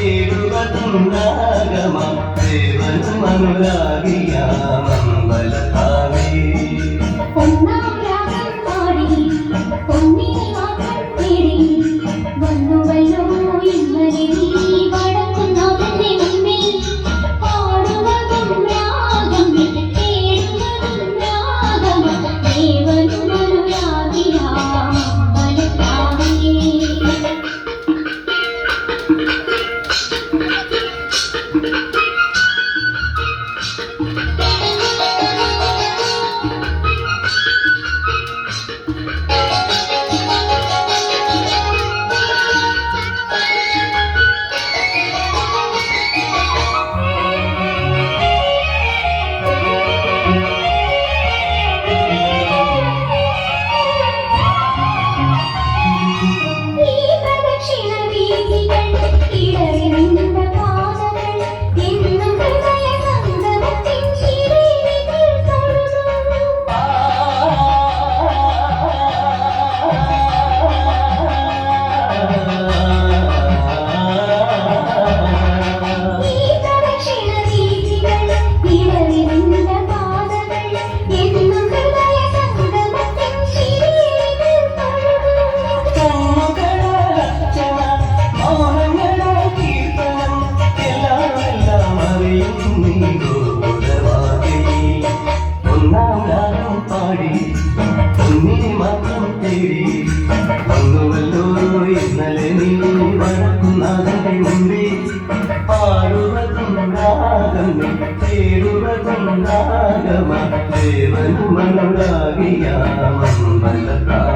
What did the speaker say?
തേടുക തുണ്ടാകമാ ദേവനും അനുരാഗി నదండి పాడురతం రాగమి తేరురతం రాగమ దేవను మనురాగియా మంగళ